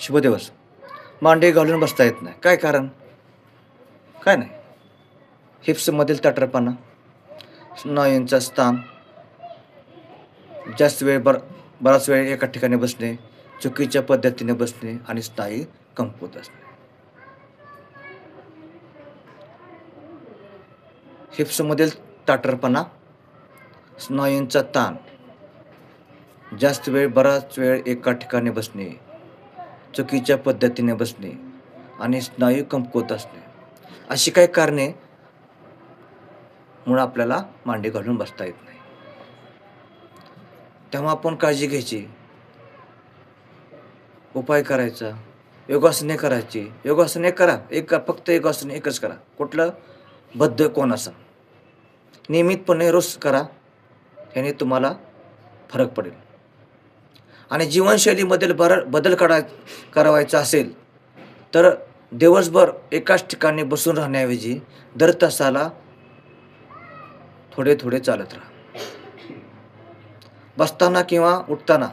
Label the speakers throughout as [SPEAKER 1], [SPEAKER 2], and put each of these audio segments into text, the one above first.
[SPEAKER 1] शुभ दिवस मांडे घालून बसता येत नाही. काय कारण? काय नाही. हिप्समधील तटरपणा स्नायूंचा स्थान जास्त वेळ बर बराच वेळ एका ठिकाणी बसणे चुकीच्या पद्धतीने बसणे आणि स्नायू कमकुवत असणे. हिप्समधील ताटरपणा स्नायूंचा ताण जास्त वेळ बराच वेळ एका ठिकाणी बसणे चुकीच्या पद्धतीने बसणे आणि स्नायू कमकुवत असणे. अशी काही कारणे म्हणून आपल्याला मांडी घालून बसता येत नाही. तेव्हा आपण काळजी घ्यायची. उपाय करायचा. योगासने करायची. योगासने करा. एक फक्त योगासने एकच करा. कुठलं? बद्ध कोण असा. नियमितपणे रोज करा. ह्याने तुम्हाला फरक पडेल. आणि जीवनशैलीमधील बर बदल करा करावायचा असेल तर दिवसभर एकाच ठिकाणी बसून राहण्याऐवजी दर तासाला थोडे थोडे चालत राहा. बसताना किंवा उठताना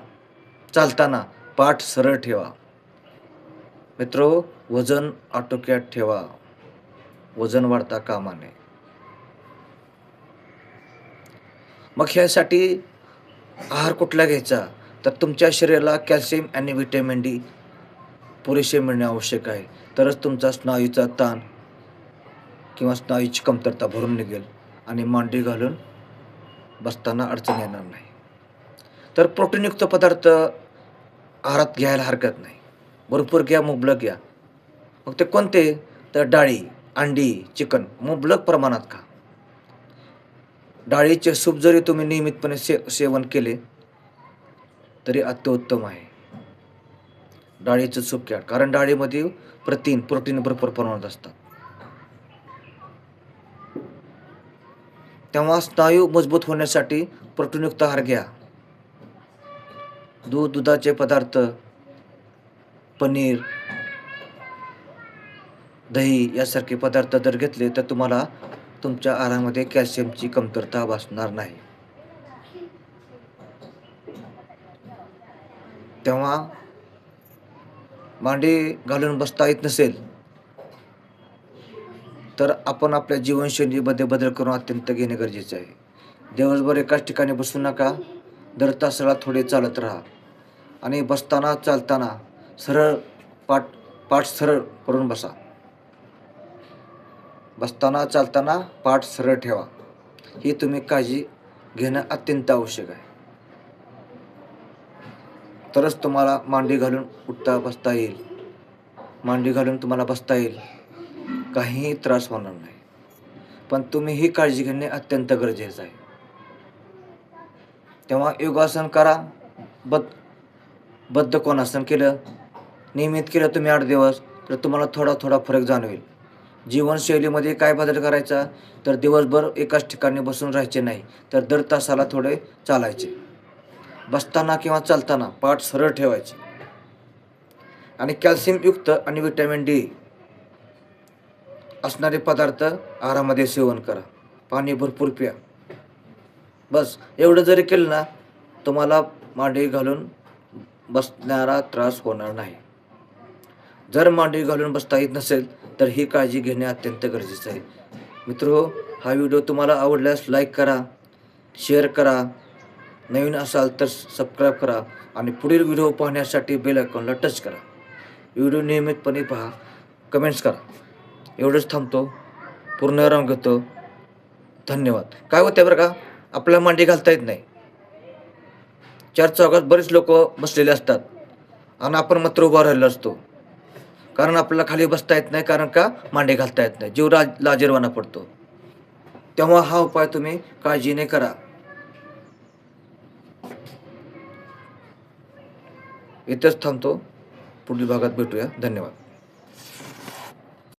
[SPEAKER 1] चालताना पाठ सरळ ठेवा. मित्र वजन आटोक्यात ठेवा. वजन वाढता कामा नये मग ह्यासाठी आहार कुठला घ्यायचा? तर तुमच्या शरीराला कॅल्शियम आणि व्हिटॅमिन डी पुरेसे मिळणे आवश्यक आहे. तरच तुमचा स्नायूचा ताण किंवा स्नायूची कमतरता भरून निघेल आणि मांडी घालून बसताना अडचण येणार नाही. तर प्रोटीनयुक्त पदार्थ आहारात घ्यायला हरकत नाही. भरपूर घ्या मुबलक घ्या. मग ते कोणते? तर डाळी अंडी चिकन मुबलक प्रमाणात खा. डाळीचे सूप जरी तुम्ही नियमितपणे से सेवन केले तरी अत्युत्तम आहे. डाळीचं सूप घ्या. कारण डाळीमध्ये प्रथिन प्रोटीन भरपूर प्रमाणात असतात. तेव्हा स्नायू मजबूत होण्यासाठी प्रोटीनयुक्त आहार घ्या. दूध दुधाचे पदार्थ पनीर दही यासारखे पदार्थ जर घेतले तर तुम्हाला तुमच्या आहारामध्ये कॅल्शियमची कमतरता भासणार नाही. तेव्हा मांडी घालून बसता येत नसेल तर आपण आपल्या जीवनशैलीमध्ये बदल करून अत्यंत घेणे गरजेचे आहे. दिवसभर एकाच ठिकाणी बसू नका दर तासाला थोडे चालत राहा. आणि बसताना चालताना सरळ पाठ पाठ सरळ करून बसा. बसताना चालताना पाठ सरळ ठेवा. ही तुम्ही काळजी घेणं अत्यंत आवश्यक आहे. तरच तुम्हाला मांडी घालून उठता बसता येईल. मांडी घालून तुम्हाला बसता येईल. काहीही त्रास होणार नाही. पण तुम्ही ही काळजी घेणे अत्यंत गरजेचं आहे. तेव्हा योगासन करा. बद बद्ध कोणासन केलं नियमित केलं तुम्ही आठ दिवस तर तुम्हाला थोडा थोडा फरक जाणवेल. जीवनशैलीमध्ये काय बदल करायचा? तर दिवसभर एकाच ठिकाणी बसून राहायचे नाही तर दर तासाला थोडे चालायचे. बसताना किंवा चालताना पाठ सरळ ठेवायचे. आणि कॅल्शियमयुक्त आणि विटॅमिन डी असणारे पदार्थ आहारामध्ये सेवन करा. पाणी भरपूर प्या. बस एवढं जरी केलं ना तुम्हाला मांडी घालून बसणारा त्रास होणार नाही. जर मांडी घालून बसता येत नसेल तर ही काळजी घेणे अत्यंत गरजेचं आहे. मित्र हा व्हिडिओ तुम्हाला आवडल्यास लाईक करा शेअर करा नवीन असाल तर सबस्क्राईब करा आणि पुढील व्हिडिओ पाहण्यासाठी बेल आयकॉनला टच करा. व्हिडिओ नियमितपणे पहा कमेंट्स करा. एवढंच थांबतो. पूर्ण आराम घेतो. धन्यवाद. काय होतं बरं का? आपल्याला मांडी घालता येत नाही. चार चौकात बरेच लोक बसलेले असतात. आणि आपण मात्र उभा राहिलो असतो. कारण आपल्याला खाली बसता येत नाही कारण का? मांडे घालता येत नाही. जीव राज लाजीरवाना पडतो. तेव्हा हा उपाय तुम्ही काळजीने करा. इथेच थांबतो. पुढील भागात भेटूया. धन्यवाद.